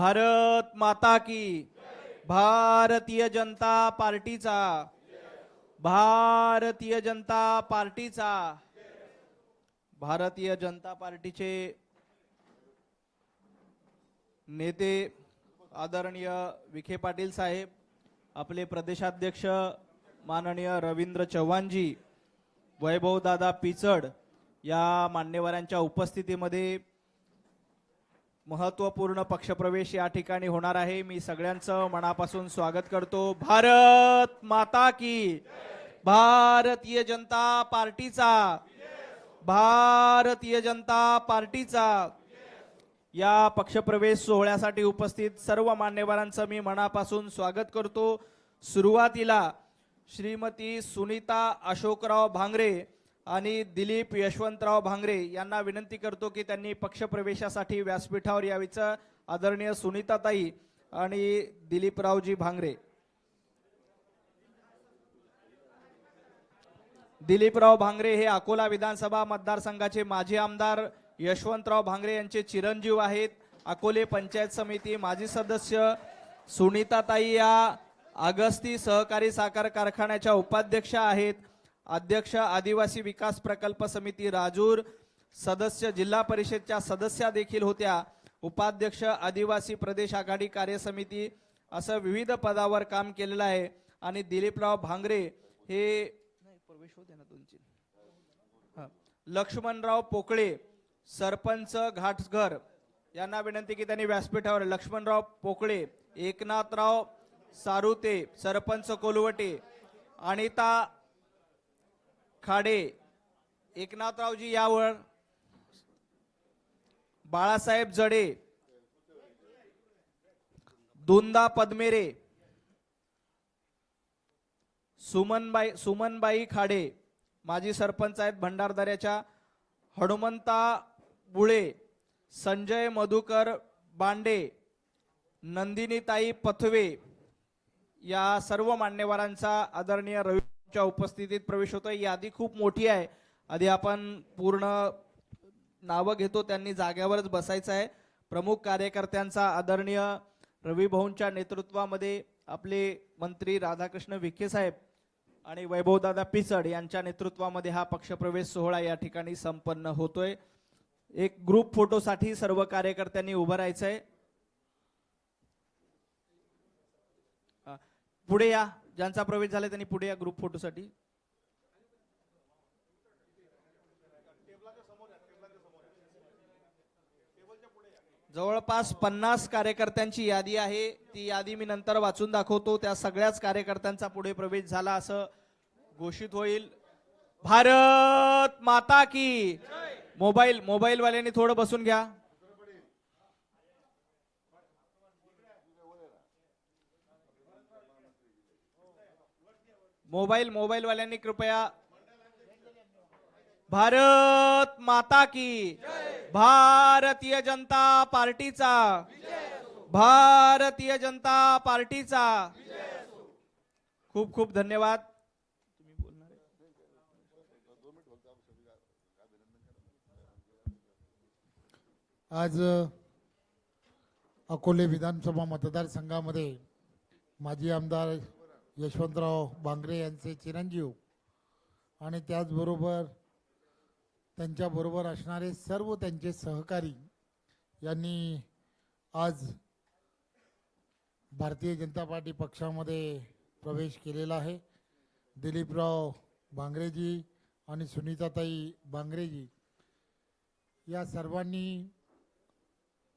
भारत माता की। भारतीय जनता पार्टीचा। भारतीय जनता पार्टीचा। भारतीय जनता पार्टीचे नेते आदरणीय विखे पाटील साहेब आपले प्रदेशाध्यक्ष माननीय रवींद्र चव्हाणजी वैभवदादा पिचड या मान्यवरांच्या उपस्थितीमध्ये महत्त्वपूर्ण पक्षप्रवेश या ठिकाणी होणार आहे. मी सगळ्यांचं मनापासून स्वागत करतो. भारत माता की भारतीय जनता पार्टीचा भारतीय जनता पार्टीचा या पक्षप्रवेश सोहळ्यासाठी उपस्थित सर्व मान्यवरांचं मी मनापासून स्वागत करतो. सुरुवातीला श्रीमती सुनीता अशोकराव भांगरे आणि दिलीप यशवंतराव भांगरे यांना विनंती करतो की त्यांनी पक्षप्रवेशासाठी व्यासपीठावर यावीचं आदरणीय सुनीताताई आणि दिलीपरावजी भांगरे. दिलीपराव भांगरे हे अकोला विधानसभा मतदारसंघाचे माजी आमदार यशवंतराव भांगरे यांचे चिरंजीव आहेत. अकोले पंचायत समिती माजी सदस्य सुनीताताई या अगस्ती सहकारी साखर कारखान्याच्या उपाध्यक्षा आहेत. अध्यक्ष आदिवासी विकास प्रकल्प समिती राजूर सदस्य जिल्हा परिषदच्या सदस्या देखील होत्या. उपाध्यक्ष आदिवासी प्रदेश आघाडी कार्य समिती असं विविध पदावर काम केलेलं आहे. आणि दिलीपराव भांगरे हे प्रवेश होते ना तुमची लक्ष्मणराव पोकळे सरपंच घाटघर यांना विनंती की त्यांनी व्यासपीठावर लक्ष्मणराव पोकळे एकनाथराव सारुते सरपंच कोलवटे अनिता खाडे एकनाथरावजी यावर बाळासाहेब जडे दुंदा पद्मेरे सुमनबाई सुमनबाई खाडे माजी सरपंच आहेत भंडारदऱ्याच्या हनुमंता बुळे संजय मधुकर बांडे नंदिनीताई पथवे या सर्व मान्यवरांचा आदरणीय च्या उपस्थितीत प्रवेश होतोय. यादी खूप मोठी आहे. आधी आपण पूर्ण नावं घेतो. त्यांनी जाग्यावरच बसायचं आहे. प्रमुख कार्यकर्त्यांचा आदरणीय रवी भाऊंच्या नेतृत्वामध्ये आपले मंत्री राधाकृष्ण विखे साहेब आणि वैभवदादा पिचड यांच्या नेतृत्वामध्ये हा पक्षप्रवेश सोहळा या ठिकाणी संपन्न होतोय. एक ग्रुप फोटोसाठी सर्व कार्यकर्त्यांनी उभं राहायचंय. पुढे या. ज्यांचा प्रवेश झाला त्यांनी पुढे या ग्रुप फोटोसाठी जवळपास पन्नास कार्यकर्त्यांची यादी आहे. ती यादी मी नंतर वाचून दाखवतो. त्या सगळ्याच कार्यकर्त्यांचा पुढे प्रवेश झाला असं घोषित होईल. भारत माता की. मोबाईल मोबाईल वाल्यांनी थोडं बसून घ्या. मोबाईल मोबाईलवाल्यांनी कृपया भारत माता की भारतीय जनता पार्टीचा भारतीय जनता पार्टीचा. खूप खूप धन्यवाद. आज अकोले विधानसभा मतदारसंघामध्ये माजी आमदार यशवंतराव बांगरे यांचे चिरंजीव. आणि त्याचबरोबर त्यांच्याबरोबर असणारे सर्व त्यांचे सहकारी यांनी आज भारतीय जनता पार्टी पक्षामध्ये प्रवेश केलेला आहे. दिलीपराव बांगरेजी आणि सुनीताताई बांगरेजी या सर्वांनी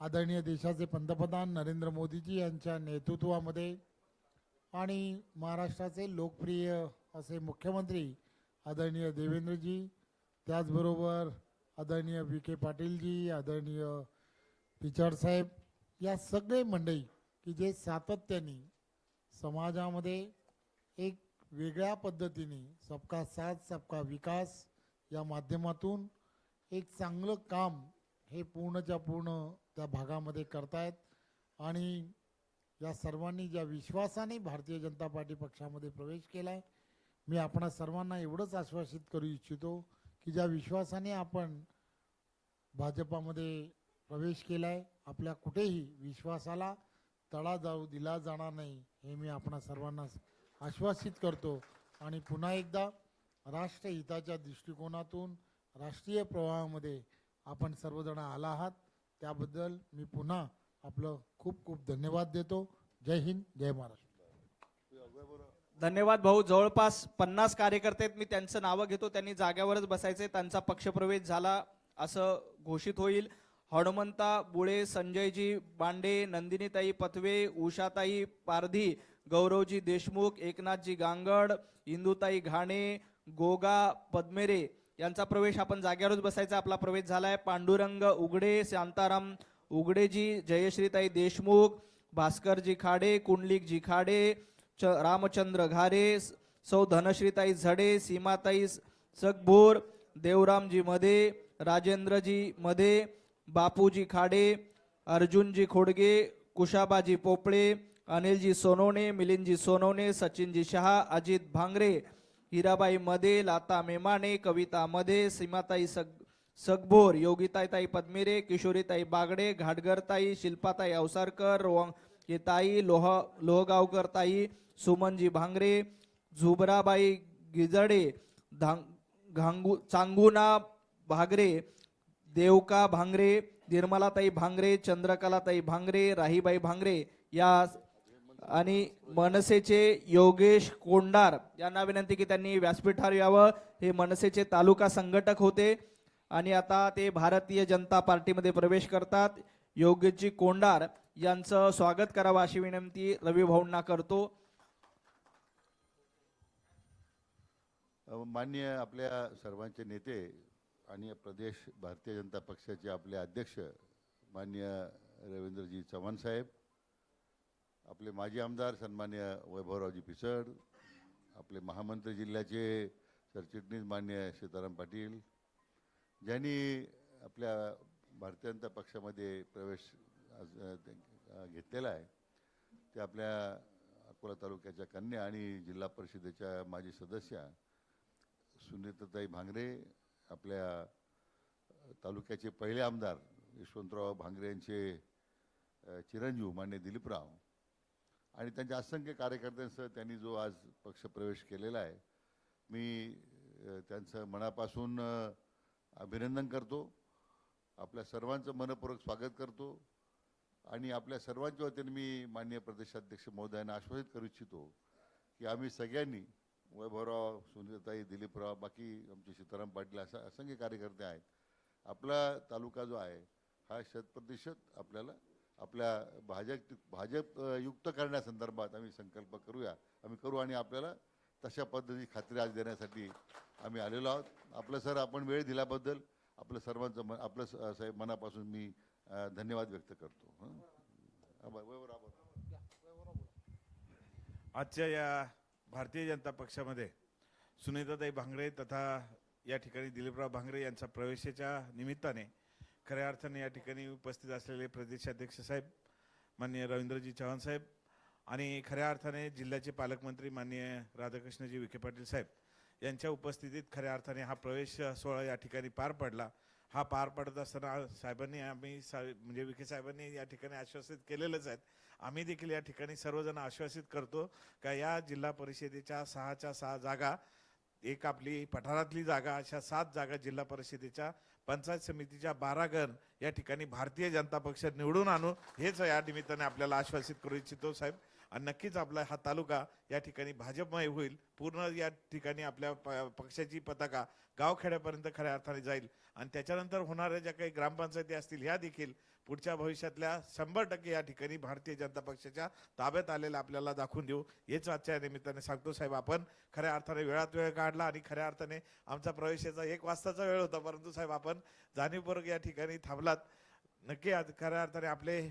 आदरणीय देशाचे पंतप्रधान नरेंद्र मोदीजी यांच्या नेतृत्वामध्ये आणि महाराष्ट्राचे लोकप्रिय असे मुख्यमंत्री आदरणीय देवेंद्रजी त्याचबरोबर आदरणीय विखे पाटीलजी आदरणीय पिचड साहेब या सगळे मंडळी की जे सातत्याने समाजामध्ये एक वेगळ्या पद्धतीने सबका साथ सबका विकास या माध्यमातून एक चांगलं काम हे पूर्णच्या पूर्ण त्या भागामध्ये करतायत. आणि या सर्वांनी ज्या विश्वासाने भारतीय जनता पार्टी पक्षामध्ये प्रवेश केला आहे मी आपणा सर्वांना एवढंच आश्वासित करू इच्छितो की ज्या विश्वासाने आपण भाजपामध्ये प्रवेश केला आहे आपल्या कुठेही विश्वासाला तडा जाऊ दिला जाणार नाही हे मी आपणा सर्वांना आश्वासित करतो. आणि पुन्हा एकदा राष्ट्रहिताच्या दृष्टिकोनातून राष्ट्रीय प्रवाहामध्ये आपण सर्वजण आला आहात. त्याबद्दल मी पुन्हा आपलं खूप खूप धन्यवाद देतो. जय हिंद जय महाराष्ट्र. धन्यवाद भाऊ. जवळपास पन्नास कार्यकर्ते आहेत. मी त्यांचं नावं घेतो. त्यांनी जाग्यावरच बसायचे त्यांचा पक्षप्रवेश झाला असं घोषित होईल. हनुमंता बुळे संजयजी बांडे नंदिनीताई पथवे उषाताई पारधी गौरवजी देशमुख एकनाथजी गांगड इंदुताई घाणे गोगा पद्मेरे यांचा प्रवेश आपण जाग्यावरच बसायचा. आपला प्रवेश झालाय. पांडुरंग उघडे शांताराम उगडेजी जयश्रीताई देशमुख भास्करजी खाडे कुंडलिकजी खाडे च रामचंद्र घारे सौ धनश्रीताई झडे सीमाताई सगभोर देवरामजी मध्ये राजेंद्रजी मध्ये बापूजी खाडे अर्जुनजी खोडगे कुशाबाजी पोपळे अनिलजी सोनवणे मिलिंदजी सोनवणे सचिनजी शहा अजित भांगरे हिराबाई मध्ये लाता मेमाने कविता मध्ये सीमाताई सग सगभोर योगिताईताई पद्मिरे किशोरीताई बागडे घाटगरताई शिल्पाताई अवसारकर रोवंग ताई लोह लोहगावकर ताई सुमनजी भांगरे झुबराबाई गिजडे धांग घांगू चांगुना भागरे देवका भांगरे निर्मलाताई भांगरे चंद्रकलाताई भांगरे राहीबाई भांगरे या आणि मनसेचे योगेश कोंडार. यांना विनंती की त्यांनी व्यासपीठावर यावं. हे मनसेचे तालुका संघटक होते. आणि आता ते भारतीय जनता पार्टीमध्ये प्रवेश करतात. योगजी कोंडार यांचं स्वागत करावं अशी विनंती रवी भाऊंना करतो. मान्य आपल्या सर्वांचे नेते आणि प्रदेश भारतीय जनता पक्षाचे आपले अध्यक्ष मान्य रवींद्रजी चव्हाण साहेब आपले माजी आमदार सन्मान्य वैभवरावजी पिसड आपले महामंत्री जिल्ह्याचे सरचिटणीस मान्य सीताराम पाटील ज्यांनी आपल्या भारतीय जनता पक्षामध्ये प्रवेश आज, घेतलेला आहे ते आपल्या अकोला तालुक्याच्या कन्या आणि जिल्हा परिषदेच्या माजी सदस्या सुनीताताई भांगरे आपल्या तालुक्याचे पहिले आमदार यशवंतराव भांगरे यांचे चिरंजीव मान्य दिलीपराव आणि त्यांच्या असंख्य कार्यकर्त्यांसह त्यांनी जो आज पक्षप्रवेश केलेला आहे मी त्यांचं मनापासून अभिनंदन करतो. आपल्या सर्वांचं मनपूर्वक स्वागत करतो. आणि आपल्या सर्वांच्या वतीने मी माननीय प्रदेशाध्यक्ष महोदयांना आश्वासित करू इच्छितो की आम्ही सगळ्यांनी वैभवराव सुनीताई दिलीपराव बाकी आमचे सीताराम पाटील असा असंख्य कार्यकर्ते आहेत. आपला तालुका जो आहे हा शतप्रतिशत आपल्याला आपल्या भाजप भाजप युक्त करण्यासंदर्भात आम्ही संकल्प करूया. आम्ही करू आणि आपल्याला तशा पद्धतीची खात्री आज देण्यासाठी आम्ही आलेलो आहोत. आपलं सर आपण वेळ दिल्याबद्दल आपलं सर्वांचं मन आपलं स- साहेब मनापासून मी धन्यवाद व्यक्त करतो. आजच्या या भारतीय जनता पक्षामध्ये सुनीताताई भांगरे तथा या ठिकाणी दिलीपराव भांगरे यांचा प्रवेशाच्या निमित्ताने खऱ्या अर्थाने या ठिकाणी उपस्थित असलेले प्रदेशाध्यक्ष साहेब माननीय रवींद्रजी चव्हाण साहेब आणि खऱ्या अर्थाने जिल्ह्याचे पालकमंत्री माननीय राधाकृष्णजी विखे पाटील साहेब यांच्या उपस्थितीत खऱ्या अर्थाने हा प्रवेश सोहळा या ठिकाणी पार पडला. हा पार पडत असताना साहेबांनी आम्ही सा म्हणजे विखे साहेबांनी या ठिकाणी आश्वासित केलेलंच आहेत. आम्ही देखील या ठिकाणी सर्वजण आश्वासित करतो का या जिल्हा परिषदेच्या सहाच्या सहा जागा एक आपली पठारातली जागा अशा सात जागा जिल्हा परिषदेच्या पंचायत समितीच्या बारा गण या ठिकाणी भारतीय जनता पक्ष निवडून आणू हेच या निमित्ताने आपल्याला आश्वासित करू इच्छितो साहेब. आणि नक्कीच आपला हा तालुका या ठिकाणी भाजपमय होईल. पूर्ण या ठिकाणी आपल्या प- पक्षाची पताका गावखेड्यापर्यंत खऱ्या अर्थाने जाईल. आणि त्याच्यानंतर होणाऱ्या ज्या काही ग्रामपंचायती असतील ह्या देखील पुढच्या भविष्यातल्या शंभर टक्के या ठिकाणी भारतीय जनता पक्षाच्या ताब्यात आलेल्या आपल्याला दाखवून देऊ. हेच आजच्या निमित्ताने सांगतो साहेब. आपण खऱ्या अर्थाने वेळात वेळ काढला आणि खऱ्या अर्थाने आमचा प्रवेशाचा एक वाजताचा वेळ होता. परंतु साहेब आपण जाणीवपूर्वक या ठिकाणी थांबलात. नक्की आज खऱ्या अर्थाने आपले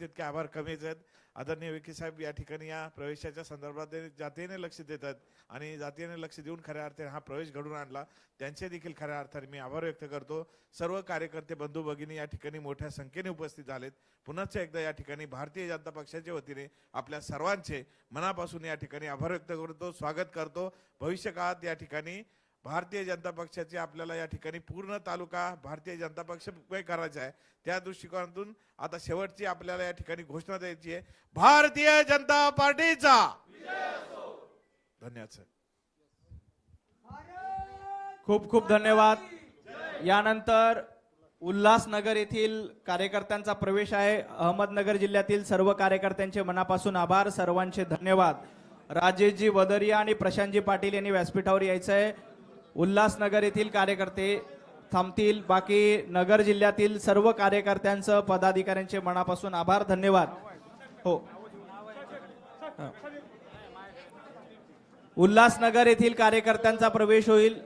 तितके आभार कमीच आहेत. आदरणीय विखे साहेब या ठिकाणी या प्रवेशाच्या संदर्भात ते जातीने लक्ष देतात आणि जातीने लक्ष देऊन खऱ्या अर्थाने हा प्रवेश घडून आणला. त्यांचे देखील खऱ्या अर्थाने मी आभार व्यक्त करतो. सर्व कार्यकर्ते बंधू भगिनी या ठिकाणी मोठ्या संख्येने उपस्थित झालेत. पुनश्च एकदा या ठिकाणी भारतीय जनता पक्षाच्या वतीने आपल्या सर्वांचे मनापासून या ठिकाणी आभार व्यक्त करतो स्वागत करतो. भविष्यकाळात या ठिकाणी भारतीय जनता पक्षाचे आपल्याला या ठिकाणी पूर्ण तालुका भारतीय जनता पक्ष करायचा आहे. त्या दृष्टिकोनातून आता शेवटची आपल्याला या ठिकाणी घोषणा द्यायची आहे. भारतीय जनता पार्टीचा. धन्यवाद सर. खूप खूप धन्यवाद. यानंतर उल्हासनगर येथील कार्यकर्त्यांचा प्रवेश आहे. अहमदनगर जिल्ह्यातील सर्व कार्यकर्त्यांचे मनापासून आभार. सर्वांचे धन्यवाद. राजेशजी वदरिया आणि प्रशांतजी पाटील यांनी व्यासपीठावर यायचं आहे. उल्हासनगर येथील कार्यकर्ते थांबतील. बाकी नगर जिल्ह्यातील सर्व कार्यकर्त्यांचं पदाधिकाऱ्यांचे मनापासून आभार धन्यवाद. हो. उल्हासनगर येथील कार्यकर्त्यांचा प्रवेश होईल.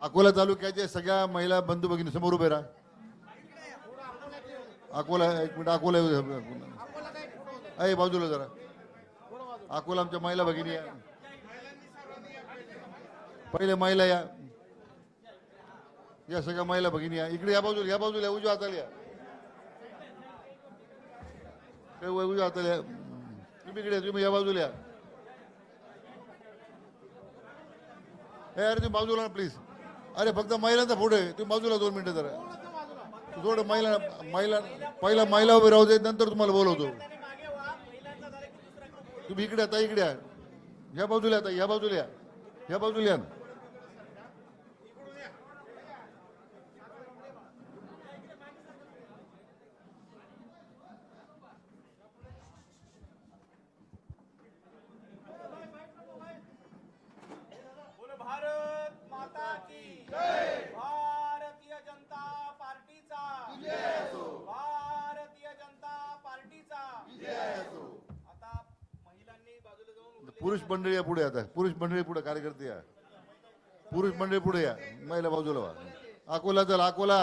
अकोला तालुक्याचे सगळ्या महिला बंधू भगिनी समोर उभे राहा. अकोला एक मिनिट अकोला येऊ बाजूला जरा. अकोला आमच्या महिला भगिनी आहे. पहिले महिला या. या सगळ्या महिला भगिनी या. इकडे या बाजूला या बाजूला या, उजव्या हाताला या. उजव्या हाताला या. तुम्ही इकडे तुम्ही या बाजूला या. अरे तुम्ही बाजूला प्लीज अरे फक्त महिलांचा फोटो आहे. तुम्ही बाजूला दोन मिनिटं जरा. थोडं महिला महिला पहिला महिला उभे राहू दे नंतर तुम्हाला बोलवतो. तुम्ही इकडे आता इकडे या. ह्या बाजूला आता या बाजूला या. ह्या बाजूला या भारत माता की भारतीय जनता पार्टीचा भारतीय जनता पार्टीचा आता महिलांनी बाजूला जाऊन पुरुष मंडळी या पुढे आता. पुरुष मंडळी पुढे कार्यकर्ते या. पुरुष मंडळी पुढे या. महिला बाजूला वा. अकोला चल अकोला.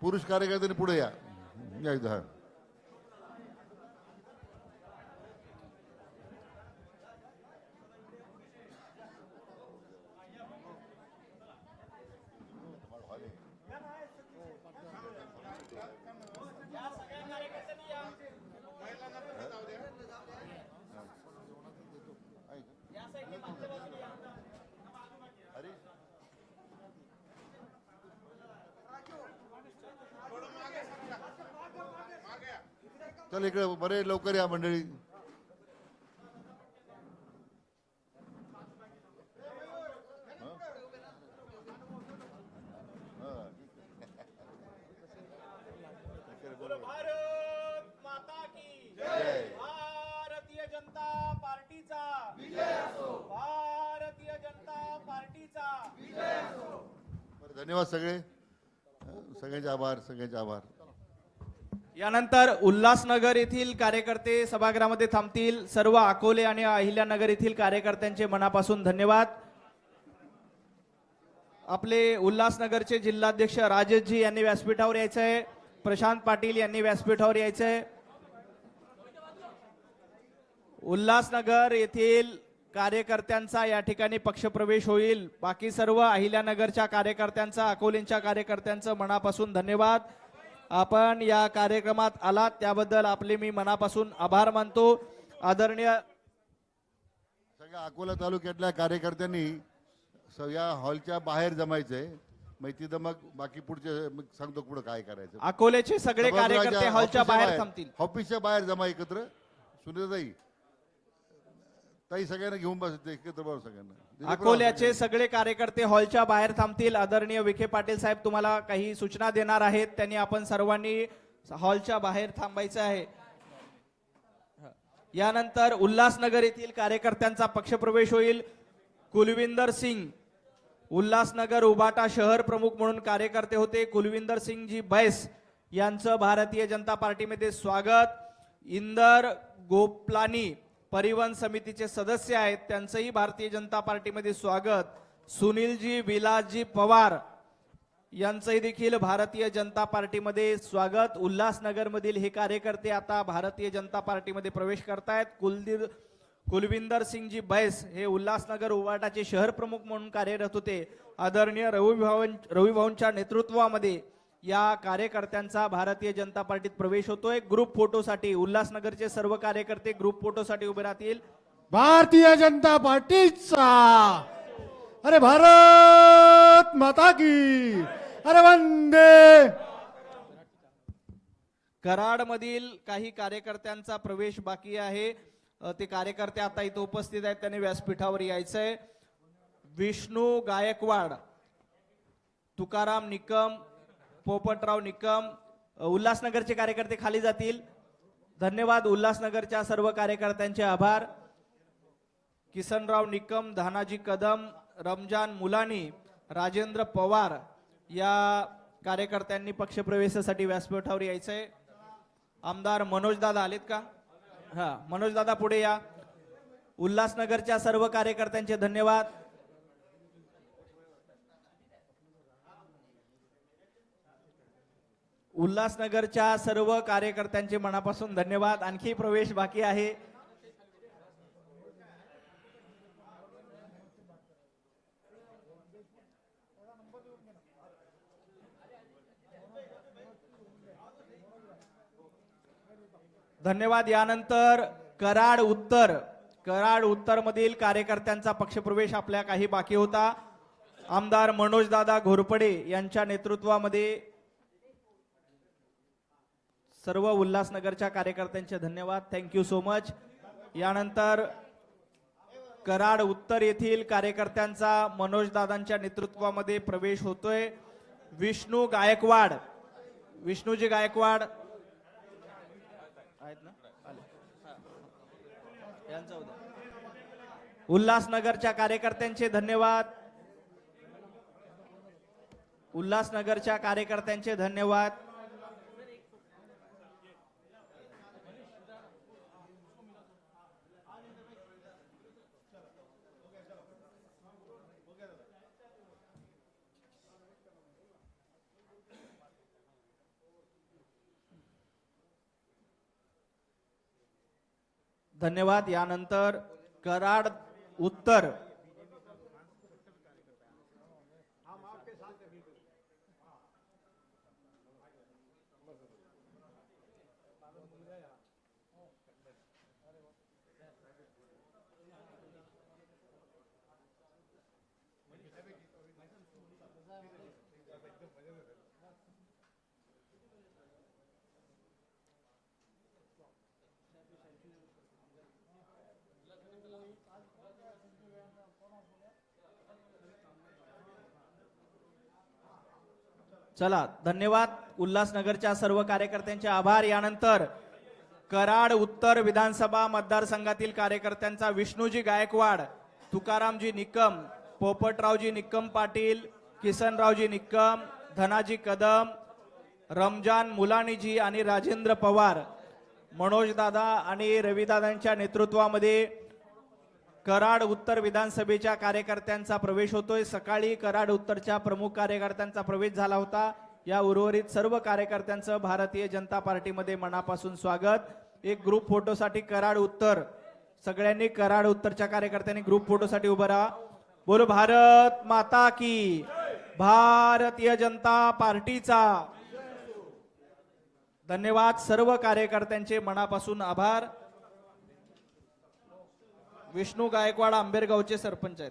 पुरुष कार्यकर्त्यांनी पुढे या. एकदा इथं हा चल इकडे बरे लवकर या मंडळी. भारत माता की भारतीय जनता पार्टीचा. भारतीय जनता पार्टीचा. बरं, धन्यवाद सगळे. सगळ्यांचे आभार सगळ्यांचे आभार. यानंतर उल्हासनगर येथील कार्यकर्ते सभागृहामध्ये थांबतील. सर्व अकोले आणि अहिल्यानगर येथील कार्यकर्त्यांचे मनापासून धन्यवाद. आपले उल्हासनगरचे जिल्हाध्यक्ष राजेशजी यांनी व्यासपीठावर यायचं आहे प्रशांत पाटील यांनी व्यासपीठावर यायचं आहे उल्हासनगर येथील कार्यकर्त्यांचा या ठिकाणी पक्षप्रवेश होईल. बाकी सर्व अहिल्यानगरच्या कार्यकर्त्यांचा अकोलेंच्या कार्यकर्त्यांचं मनापासून धन्यवाद. आपण या कार्यक्रमात आलात त्याबद्दल आपले मी मनापासून आभार मानतो. आदरणीय सगळ्या अकोला तालुक्यातल्या कार्यकर्त्यांनी स- या हॉलच्या बाहेर जमायचंय. मग तिथं मग बाकी पुढचे मग सांगतो पुढे काय करायचं. अकोलेचे सगळे कार्यकर्ते हॉलच्या बाहेर थांबतील. ऑफिसच्या बाहेर जमा एकत्र. सुनीताई ताई सगळ्यांना घेऊन बस एकत्र सगळ्यांना. अकोल्याचे सगळे कार्यकर्ते हॉलच्या बाहेर थांबतील. आदरणीय विखे पाटील साहेब तुम्हाला काही सूचना देणार आहेत. त्यांनी आपण सर्वांनी हॉलच्या बाहेर थांबायचं आहे. यानंतर उल्हासनगर येथील कार्यकर्त्यांचा पक्षप्रवेश होईल. कुलविंदर सिंग उल्हासनगर उबाटा शहर प्रमुख म्हणून कार्यकर्ते होते. कुलविंदर सिंगजी बैस यांचं भारतीय जनता पार्टीमध्ये स्वागत. इंदर गोपलानी परिवहन समितीचे सदस्य आहेत त्यांचंही भारतीय जनता पार्टीमध्ये स्वागत. सुनीलजी विलासजी पवार यांचंही देखील भारतीय जनता पार्टीमध्ये स्वागत. उल्हासनगरमधील हे कार्यकर्ते आता भारतीय जनता पार्टीमध्ये प्रवेश करतायत. कुलदीर कुलविंदर सिंगजी बैस हे उल्हासनगर उवाटाचे शहर प्रमुख म्हणून कार्यरत होते. आदरणीय रवी भावन रवी भाऊंच्या नेतृत्वामध्ये या कार्यकर्त्यांचा भारतीय जनता पार्टीत प्रवेश होतोय. ग्रुप फोटोसाठी उल्हासनगरचे सर्व कार्यकर्ते ग्रुप फोटोसाठी उभे राहतील. भारतीय जनता पार्टीचा. अरे भारत माता की. अरे वंदे. कराडमधील काही कार्यकर्त्यांचा प्रवेश बाकी आहे. ते कार्यकर्ते आता इथं उपस्थित आहेत. त्यांनी व्यासपीठावर यायचंय. विष्णू गायकवाड तुकाराम निकम पोपटराव निकम उल्हासनगरचे कार्यकर्ते खाली जातील. धन्यवाद उल्हासनगरच्या सर्व कार्यकर्त्यांचे आभार. किसनराव निकम धानाजी कदम रमजान मुलानी राजेंद्र पवार या कार्यकर्त्यांनी पक्षप्रवेशासाठी व्यासपीठावर यायचंय. आमदार मनोजदादा आलेत का? हा मनोजदादा पुढे या. उल्हासनगरच्या सर्व कार्यकर्त्यांचे धन्यवाद. उल्हासनगरच्या सर्व कार्यकर्त्यांचे मनापासून धन्यवाद. आणखी प्रवेश बाकी आहे. धन्यवाद. यानंतर कराड उत्तर. कराड उत्तर मधील कार्यकर्त्यांचा पक्षप्रवेश आपल्या काही बाकी होता. आमदार मनोजदादा घोरपडे यांच्या नेतृत्वामध्ये सर्व उल्हासनगरच्या कार्यकर्त्यांचे धन्यवाद. थँक्यू सो मच यानंतर कराड उत्तर येथील कार्यकर्त्यांचा मनोजदादांच्या नेतृत्वामध्ये प्रवेश होतोय. विष्णू गायकवाड. विष्णूजी गायकवाड. आहेत ना? यांचा उल्हासनगरच्या कार्यकर्त्यांचे धन्यवाद. उल्हासनगरच्या कार्यकर्त्यांचे धन्यवाद. धन्यवाद. यानंतर कराड उत्तर. चला धन्यवाद उल्हासनगरच्या सर्व कार्यकर्त्यांचे आभार. यानंतर कराड उत्तर विधानसभा मतदारसंघातील कार्यकर्त्यांचा विष्णूजी गायकवाड तुकारामजी निकम पोपटरावजी निकम पाटील किसनरावजी निकम धनाजी कदम रमजान मुलानीजी आणि राजेंद्र पवार मनोजदादा आणि रविदादांच्या नेतृत्वामध्ये कराड उत्तर विधानसभेच्या कार्यकर्त्यांचा प्रवेश होतोय. सकाळी कराड उत्तरच्या प्रमुख कार्यकर्त्यांचा प्रवेश झाला होता. या उर्वरित सर्व कार्यकर्त्यांचं भारतीय जनता पार्टीमध्ये मनापासून स्वागत. एक ग्रुप फोटोसाठी कराड उत्तर. सगळ्यांनी कराड उत्तरच्या कार्यकर्त्यांनी ग्रुप फोटोसाठी उभं राहा. बोलो भारत माता की. भारतीय जनता पार्टीचा. धन्यवाद सर्व कार्यकर्त्यांचे मनापासून आभार. विष्णू गायकवाड आंबेरगावचे सरपंच आहेत.